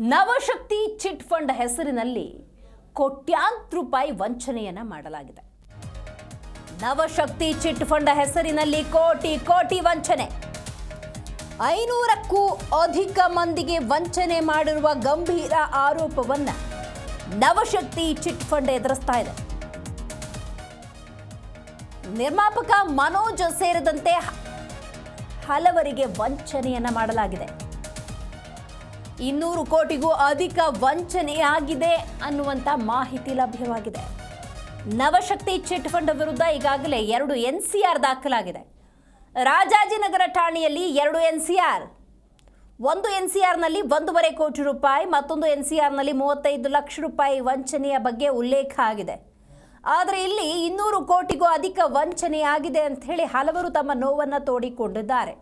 ನವಶಕ್ತಿ chit fund ಹೆಸರಿನಲ್ಲಿ ಕೋಟ್ಯಾಂತರ ರೂಪಾಯಿ ವಂಚನೆಯನ್ನ ಮಾಡಲಾಗಿದೆ. ನವಶಕ್ತಿ ಚಿಟ್ ಫಂಡ್ ಹೆಸರಿನಲ್ಲಿ ಕೋಟಿ ಕೋಟಿ ವಂಚನೆ. ಐನೂರಕ್ಕೂ ಅಧಿಕ ಮಂದಿಗೆ ವಂಚನೆ ಮಾಡಿರುವ ಗಂಭೀರ ಆರೋಪವನ್ನ ನವಶಕ್ತಿ ಚಿಟ್ ಫಂಡ್ ಎದುರಿಸ್ತಾ ಇದೆ. ನಿರ್ಮಾಪಕ ಮನೋಜ್ ಸೇರಿದಂತೆ ಹಲವರಿಗೆ ವಂಚನೆಯನ್ನ ಮಾಡಲಾಗಿದೆ. ಇನ್ನೂರು ಕೋಟಿಗೂ ಅಧಿಕ ವಂಚನೆಯಾಗಿದೆ ಅನ್ನುವಂಥ ಮಾಹಿತಿ ಲಭ್ಯವಾಗಿದೆ. ನವಶಕ್ತಿ ಚಿಟ್ ಫಂಡ್ ವಿರುದ್ಧ ಈಗಾಗಲೇ ಎರಡು ಎನ್ ದಾಖಲಾಗಿದೆ. ರಾಜಾಜಿನಗರ ಠಾಣೆಯಲ್ಲಿ ಎರಡು ಎನ್ ಒಂದು ಎನ್ ಸಿ ಆರ್ನಲ್ಲಿ ಒಂದೂವರೆ ಕೋಟಿ ರೂಪಾಯಿ, ಮತ್ತೊಂದು ಎನ್ ಸಿ ಆರ್ನಲ್ಲಿ ಮೂವತ್ತೈದು ಲಕ್ಷ ರೂಪಾಯಿ ವಂಚನೆಯ ಬಗ್ಗೆ ಉಲ್ಲೇಖ ಆಗಿದೆ. ಆದರೆ ಇಲ್ಲಿ ಇನ್ನೂರು ಕೋಟಿಗೂ ಅಧಿಕ ವಂಚನೆಯಾಗಿದೆ ಅಂತ ಹೇಳಿ ಹಲವರು ತಮ್ಮ ನೋವನ್ನು ತೋಡಿಕೊಂಡಿದ್ದಾರೆ.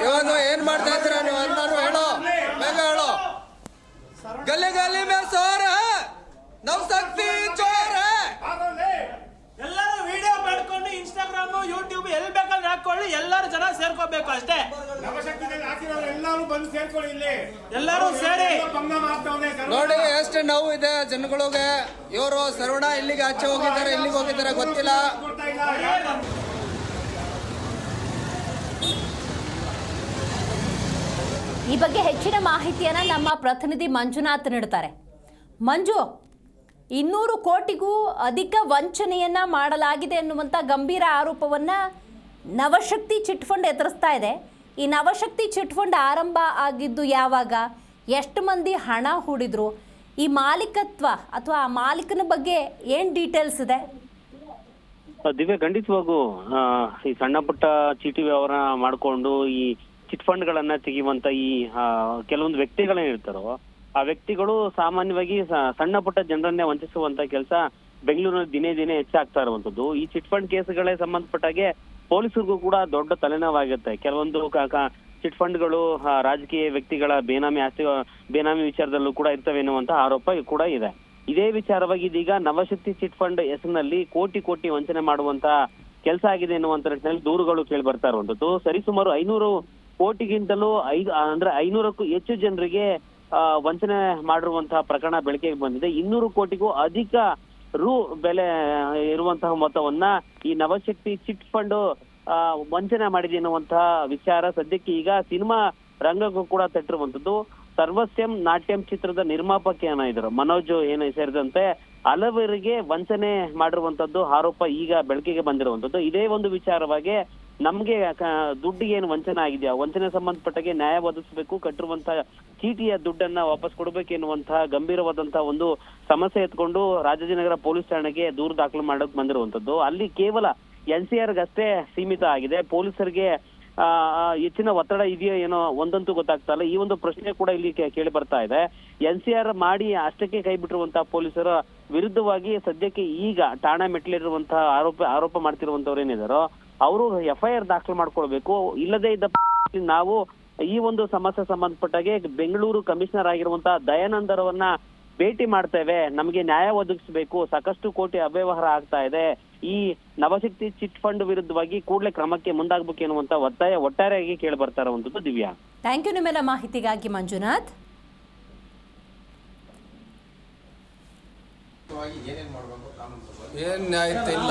ಇವಾಗ ಏನ್ ಮಾಡ್ತಾ ಇದ್ದೀರಾ ನೀವು? ಎಲ್ಲರೂ ಹೇಳೋ. ಜನ ಸೇರ್ಕೋಬೇಕು ಅಷ್ಟೇ. ನವಶಕ್ತಿನಲ್ಲಿ ಹಾಕಿರೋರು ಎಲ್ಲರೂ ಬಂದು ಸೇರ್ಕೊಳ್ಳಿ ಇಲ್ಲಿ. ಎಲ್ಲರೂ ಸೇರಿ. ನೋಡಿ ಎಷ್ಟು ನೋವು ಇದೆ ಜನಗಳಿಗೆ. ಇವರು ಸರ್ವಣ ಇಲ್ಲಿಗೆ ಆಚೆ ಹೋಗಿದ್ದಾರೆ ಇಲ್ಲಿಗೆ ಹೋಗಿದ್ದಾರೆ ಗೊತ್ತಿಲ್ಲ. ಈ ಬಗ್ಗೆ ಹೆಚ್ಚಿನ ಮಾಹಿತಿಯನ್ನ ನಮ್ಮ ಪ್ರತಿನಿಧಿ ಮಂಜುನಾಥ್ ನೀಡ್ತಾರೆ ಮಂಜು ಇನ್ನೂರು ಕೋಟಿಗೂ ಅಧಿಕ ವಂಚನೆಯನ್ನ ಮಾಡಲಾಗಿದೆ ಎನ್ನುವಂಥ ಗಂಭೀರ ಆರೋಪವನ್ನ ನವಶಕ್ತಿ ಚಿಟ್ ಫಂಡ್ ಎದುರಿಸ್ತಾ ಇದೆ. ಈ ನವಶಕ್ತಿ ಚಿಟ್ ಫಂಡ್ ಆರಂಭ ಆಗಿದ್ದು ಯಾವಾಗ? ಎಷ್ಟು ಮಂದಿ ಹಣ ಹೂಡಿದ್ರು? ಈ ಮಾಲೀಕತ್ವ ಅಥವಾ ಆ ಮಾಲೀಕನ ಬಗ್ಗೆ ಏನು ಡೀಟೇಲ್ಸ್ ಇದೆ? ದಿವ್ಯ, ಖಂಡಿತವಾಗೂ ಈ ಸಣ್ಣ ಪುಟ್ಟ ಚೀಟಿ ವ್ಯವಹಾರ ಮಾಡಿಕೊಂಡು ಈ ಚಿಟ್ ಫಂಡ್ ಗಳನ್ನ ತೆಗೆಯುವಂತ ಈ ಕೆಲವೊಂದು ವ್ಯಕ್ತಿಗಳೇನಿರ್ತಾರೋ ಆ ವ್ಯಕ್ತಿಗಳು ಸಾಮಾನ್ಯವಾಗಿ ಸಣ್ಣ ಪುಟ್ಟ ಜನರನ್ನೇ ವಂಚಿಸುವಂತ ಕೆಲಸ ಬೆಂಗಳೂರಿನಲ್ಲಿ ದಿನೇ ದಿನೇ ಹೆಚ್ಚಾಗ್ತಾ ಇರುವಂತದ್ದು ಈ ಚಿಟ್ ಫಂಡ್ ಕೇಸ್ಗಳೇ ಸಂಬಂಧಪಟ್ಟಾಗೆ ಪೊಲೀಸರಿಗೂ ಕೂಡ ದೊಡ್ಡ ತಲೆನೋವಾಗುತ್ತೆ. ಕೆಲವೊಂದು ಚಿಟ್ ಫಂಡ್ಗಳು ರಾಜಕೀಯ ವ್ಯಕ್ತಿಗಳ ಬೇನಾಮಿ ಆಸ್ತಿ, ಬೇನಾಮಿ ವಿಚಾರದಲ್ಲೂ ಕೂಡ ಇರ್ತವೆ ಎನ್ನುವಂತ ಆರೋಪ ಕೂಡ ಇದೆ. ಇದೇ ವಿಚಾರವಾಗಿ ಇದೀಗ ನವಶಕ್ತಿ ಚಿಟ್ ಫಂಡ್ ಹೆಸರಿನಲ್ಲಿ ಕೋಟಿ ಕೋಟಿ ವಂಚನೆ ಮಾಡುವಂತ ಕೆಲಸ ಆಗಿದೆ ಎನ್ನುವಂತ ನಿಟ್ಟಿನಲ್ಲಿ ದೂರುಗಳು ಕೇಳಿ ಬರ್ತಾ ಇರುವಂತದ್ದು ಸರಿಸುಮಾರು ಐನೂರು ಕೋಟಿಗಿಂತಲೂ ಐದು ಅಂದ್ರೆ ಐನೂರಕ್ಕೂ ಹೆಚ್ಚು ಜನರಿಗೆ ವಂಚನೆ ಮಾಡಿರುವಂತಹ ಪ್ರಕರಣ ಬೆಳಕಿಗೆ ಬಂದಿದೆ. ಇನ್ನೂರು ಕೋಟಿಗೂ ಅಧಿಕ ರು ಬೆಲೆ ಇರುವಂತಹ ಮೊತ್ತವನ್ನ ಈ ನವಶಕ್ತಿ ಚಿಟ್ ಫಂಡ್ ವಂಚನೆ ಮಾಡಿದೆ ಎನ್ನುವಂತಹ ವಿಚಾರ ಸದ್ಯಕ್ಕೆ ಈಗ ಸಿನಿಮಾ ರಂಗಕ್ಕೂ ಕೂಡ ತಟ್ಟಿರುವಂತದ್ದು ಸರ್ವಸ್ಯಂ ನಾಟ್ಯಂ ಚಿತ್ರದ ನಿರ್ಮಾಪಕ ಏನಾಗಿದ್ರು ಮನೋಜ್ ಏನು ಸೇರಿದಂತೆ ಹಲವರಿಗೆ ವಂಚನೆ ಮಾಡಿರುವಂತದ್ದು ಆರೋಪ ಈಗ ಬೆಳಕಿಗೆ ಬಂದಿರುವಂತದ್ದು ಇದೇ ಒಂದು ವಿಚಾರವಾಗಿ ನಮ್ಗೆ ದುಡ್ಡಿಗೆ ಏನು ವಂಚನೆ ಆಗಿದೆಯಾ? ವಂಚನೆ ಸಂಬಂಧಪಟ್ಟಾಗೆ ನ್ಯಾಯ ಒದಗಿಸಬೇಕು ಕಟ್ಟಿರುವಂತಹ ಚೀಟಿಯ ದುಡ್ಡನ್ನ ವಾಪಸ್ ಕೊಡಬೇಕು ಎನ್ನುವಂತಹ ಗಂಭೀರವಾದಂತಹ ಒಂದು ಸಮಸ್ಯೆ ಎತ್ಕೊಂಡು ರಾಜಾಜಿನಗರ ಪೊಲೀಸ್ ಠಾಣೆಗೆ ದೂರು ದಾಖಲು ಮಾಡಕ್ ಬಂದಿರುವಂತದ್ದು ಅಲ್ಲಿ ಕೇವಲ ಎನ್ ಸಿ ಗಷ್ಟೇ ಸೀಮಿತ ಆಗಿದೆ. ಪೊಲೀಸರಿಗೆ ಹೆಚ್ಚಿನ ಒತ್ತಡ ಇದೆಯೋ ಏನೋ ಒಂದಂತೂ ಗೊತ್ತಾಗ್ತಾ ಇಲ್ಲ. ಈ ಒಂದು ಪ್ರಶ್ನೆ ಕೂಡ ಇಲ್ಲಿ ಕೇಳಿ ಬರ್ತಾ ಇದೆ. ಎನ್ ಸಿ ಆರ್ ಮಾಡಿ ಅಷ್ಟಕ್ಕೆ ಕೈ ಬಿಟ್ಟಿರುವಂತಹ ಪೊಲೀಸರ ವಿರುದ್ಧವಾಗಿ ಸದ್ಯಕ್ಕೆ ಈಗ ಠಾಣೆ ಮೆಟ್ಲಿರುವಂತಹ ಆರೋಪ ಆರೋಪ ಮಾಡ್ತಿರುವಂತವ್ರು ಏನಿದಾರೋ ಅವರು ಎಫ್ ಐ ಆರ್ ದಾಖಲು ಮಾಡ್ಕೊಳ್ಬೇಕು. ಇಲ್ಲದೆ ಇದ್ದ ನಾವು ಈ ಒಂದು ಸಮಸ್ಯೆ ಸಂಬಂಧಪಟ್ಟಾಗೆ ಬೆಂಗಳೂರು ಕಮಿಷನರ್ ಆಗಿರುವಂತಹ ದಯಾನಂದರವನ್ನ ಭೇಟಿ ಮಾಡ್ತೇವೆ. ನಮಗೆ ನ್ಯಾಯ ಒದಗಿಸಬೇಕು. ಸಾಕಷ್ಟು ಕೋಟಿ ಅವ್ಯವಹಾರ ಆಗ್ತಾ ಇದೆ. ಈ ನವಶಕ್ತಿ ಚಿಟ್ ಫಂಡ್ ವಿರುದ್ಧವಾಗಿ ಕೂಡಲೇ ಕ್ರಮಕ್ಕೆ ಮುಂದಾಗಬೇಕು ಎನ್ನುವಂತ ಒತ್ತಾಯ ಒಟ್ಟಾರೆಯಾಗಿ ಕೇಳಿ ಬರ್ತಾರ ಇರುವಂತದ್ದು ದಿವ್ಯಾ. ಥ್ಯಾಂಕ್ ಯು ನಿಮ್ಮೆಲ್ಲ ಮಾಹಿತಿಗಾಗಿ ಮಂಜುನಾಥ್. ಏನ್ ನ್ಯಾಯ ಇಲ್ಲ.